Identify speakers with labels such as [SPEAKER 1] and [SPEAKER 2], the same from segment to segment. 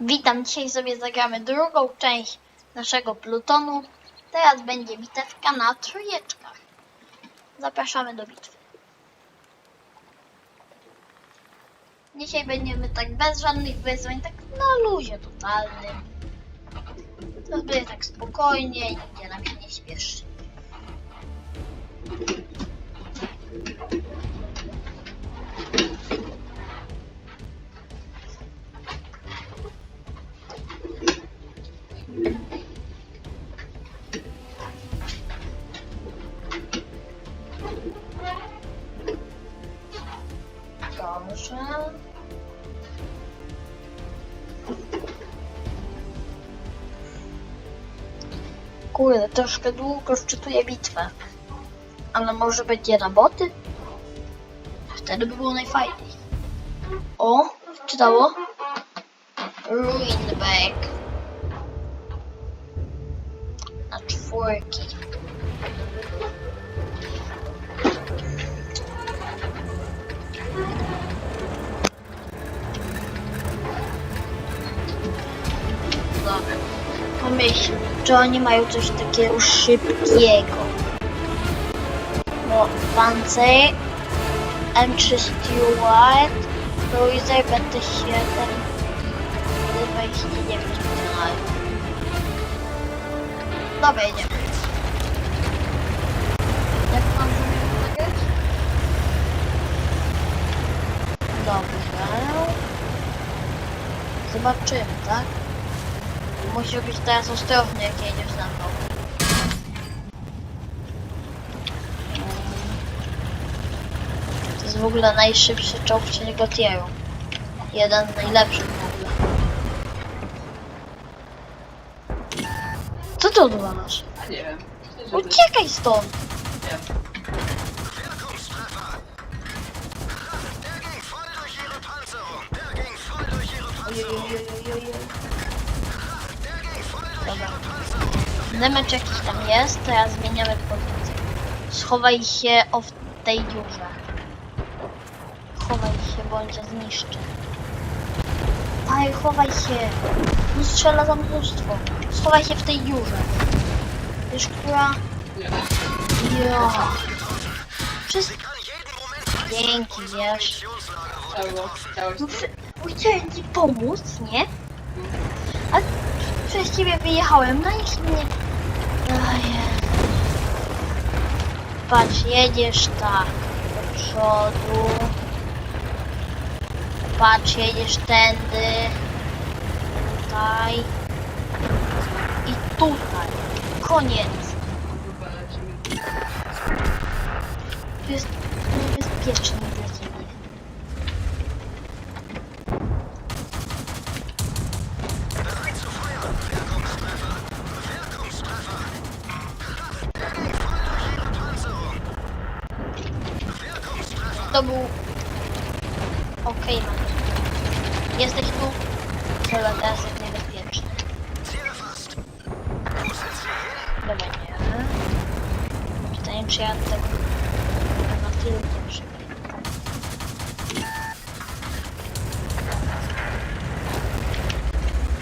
[SPEAKER 1] Witam, dzisiaj sobie zagramy drugą część naszego plutonu. Teraz będzie bitewka na trójeczkach. Zapraszamy do bitwy. Dzisiaj będziemy tak bez żadnych wyzwań, tak na luzie totalnym. To będzie tak spokojnie i nigdzie nam się nie śpieszy. Kurde, troszkę długo szczytuje bitwę. Ale może będzie na boty? Wtedy by było najfajniej. O, czytało? Ruinback. Na czwórki. Dobra. Pomyśl, czy oni mają coś takiego szybkiego. Bo Panzer, M3 Stewart, Cruiser BT7 i 29 mają. Dobra, jedziemy. Jak mam zagrać? Dobrze. Zobaczymy, tak? Musisz być teraz ostrożny, jak jedziesz za mną. To jest w ogóle najszybszy czołg trzeciego tieru. Jeden z najlepszych w ogóle. Co ty odwalasz?
[SPEAKER 2] A nie wiem.
[SPEAKER 1] Uciekaj stąd!
[SPEAKER 2] nie.
[SPEAKER 1] Ojojojojojoj. Dobra. Demecz jakiś tam jest, teraz zmieniamy pozycję. Schowaj się o w tej dziurze. Chowaj się, bądź cię zniszczy. Aj, chowaj się. Tu strzela za mnóstwo. Schowaj się w tej dziurze. Wiesz, która... Ja. Przez... Dzięki, wiesz.
[SPEAKER 2] Czego? Chciałeś
[SPEAKER 1] No, bo chciałem ci pomóc, nie? A ciebie wyjechałem, no i mnie... Patrz, jedziesz tak do przodu. Patrz, jedziesz tędy. Tutaj. I tutaj. Koniec. To jest niebezpieczne To był... Okej, okay, Jesteś tu? Dobra, teraz jest niebezpieczny. Dobra, nie. Pytanie, czy ja tak na tyle nie.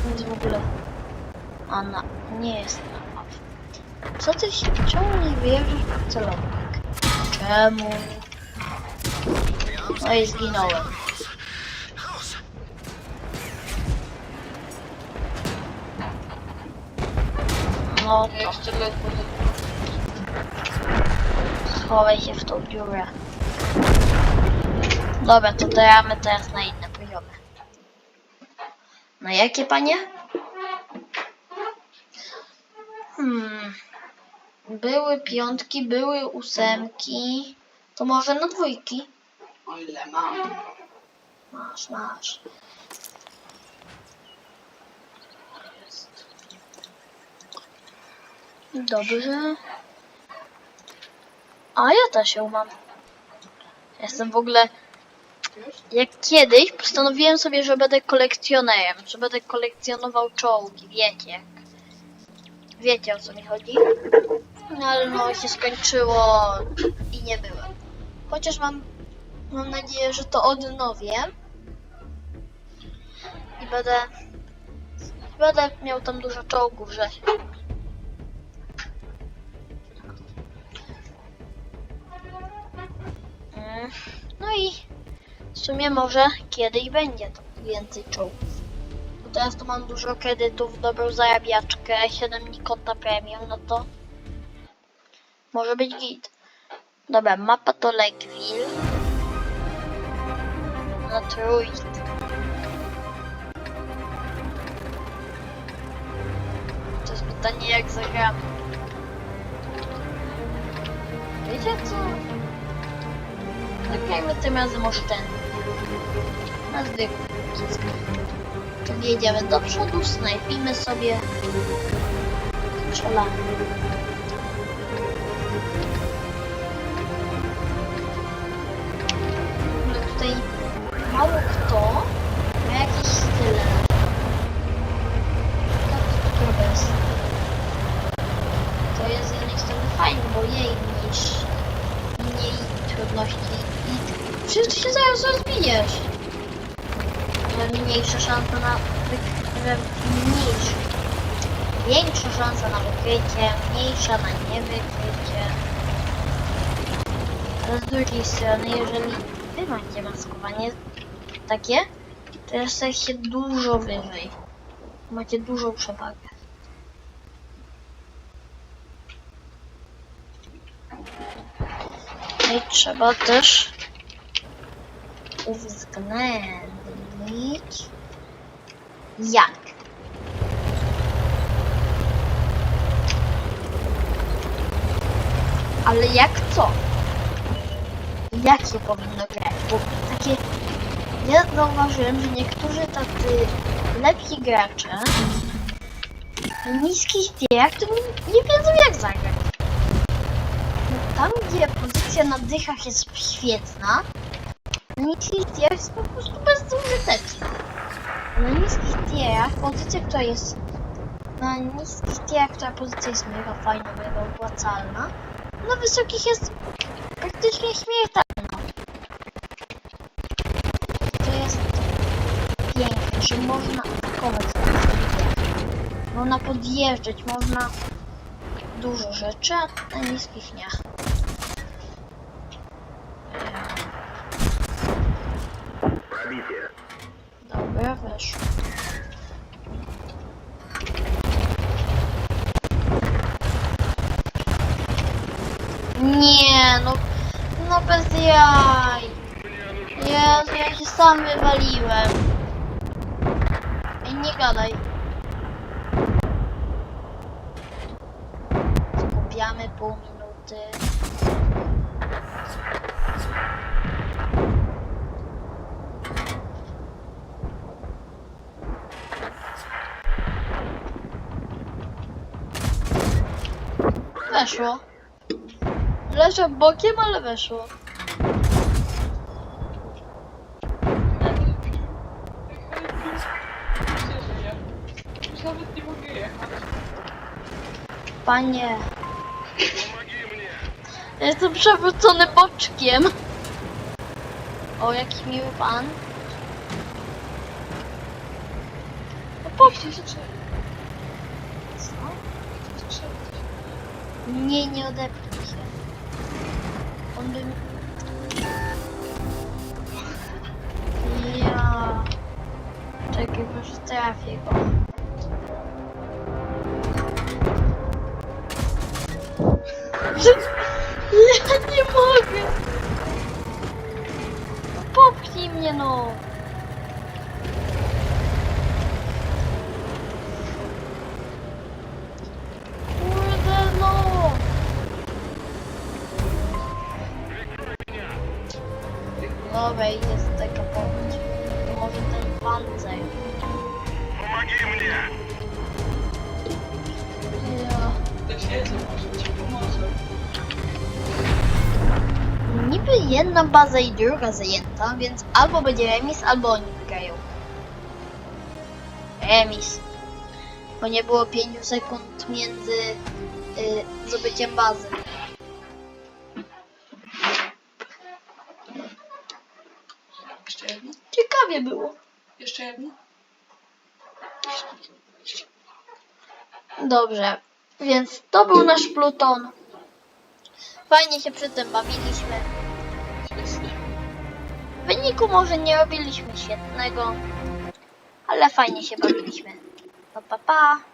[SPEAKER 1] To jest w ogóle... A na... nie jest na mapie. Co ty się... Nie wierzysz w celownik? Czemu? No i zginąłem. No to schowaj się w tą dziurę. Dobra, to gramy teraz na inne poziomy. Na jakie, panie? Hmm. Były piątki, były ósemki. To może na dwójki?
[SPEAKER 2] O ile mam.
[SPEAKER 1] Masz, masz. Dobrze. A ja też ją mam. Jestem w ogóle. Jak kiedyś postanowiłem sobie, że będę kolekcjonerem, że będę kolekcjonował czołgi, wiecie. jak- Wiecie o co mi chodzi? No ale no się skończyło i nie byłem. Chociaż mam, mam nadzieję, że to odnowię. I będę będę miał tam dużo czołgów, że... Mm, No i w sumie może kiedyś będzie to więcej czołgów. Bo teraz to mam dużo kredytów, dobrą zarabiaczkę, 7 dni konta premium, no to może być git. Dobra, mapa to Lakeville. Na trójki. To jest pytanie jak zagramy. Wiecie co? Zagrajmy tym razem oszczędnie. Na zwykły pocisk. Tu jedziemy do przodu, snajpimy sobie. Strzelamy. Mało kto ma jakiś style. Tak, to jest. Z jednej strony fajne, bo jej niż mniej trudności i przecież się zaraz rozbijesz. Ale mniejsza szansa na wykrycie, mniejsza. Większa szansa na wykrycie, mniejsza na niewykrycie. Ale z drugiej strony, jeżeli wy macie maskowanie takie, to jesteście dużo wyżej. Macie dużą przewagę. No i trzeba też uwzględnić jak. Ale jak co? Jakie powinno grać? Ja zauważyłem, że niektórzy tacy lepsi gracze niskich tierach to nie, wiedzą jak zagrać. Tam, gdzie pozycja na dychach jest świetna, na niskich tierach jest po prostu bezużyteczna. Na niskich tierach pozycja, która jest na niskich tierach, która pozycja jest mega fajna, mega opłacalna, na wysokich jest praktycznie śmiertelna. Że można atakować. Można podjeżdżać, można dużo rzeczy, na niskich nie. Dobra, weszło. Nie, no, no bez jaj. Jezu, ja się sam wywaliłem. Nie gadaj. Skupiamy pół minuty. Weszło. Leżę bokiem, ale weszło.
[SPEAKER 2] Już nawet nie mogę jechać.
[SPEAKER 1] Panie. Jestem przewrócony boczkiem. O, jaki miły pan. No się. Co? Nie, nie odepnij się. On by... Ja... Czekaj, może trafię go. Ja nie mogę! Popchnij mnie no! Kurde no! Dobra, jest taka pomoc. To może ten pancerz. Jedna baza i druga zajęta, więc albo będzie remis, albo oni wygrają. Remis. Bo nie było 5 sekund między y, zdobyciem bazy.
[SPEAKER 2] Jeszcze jedno?
[SPEAKER 1] Ciekawie było.
[SPEAKER 2] Jeszcze jedno?
[SPEAKER 1] Dobrze, więc to był nasz Pluton. Fajnie się przy tym bawiliśmy. Wyniku może nie robiliśmy świetnego, ale fajnie się bawiliśmy. Pa, pa, pa.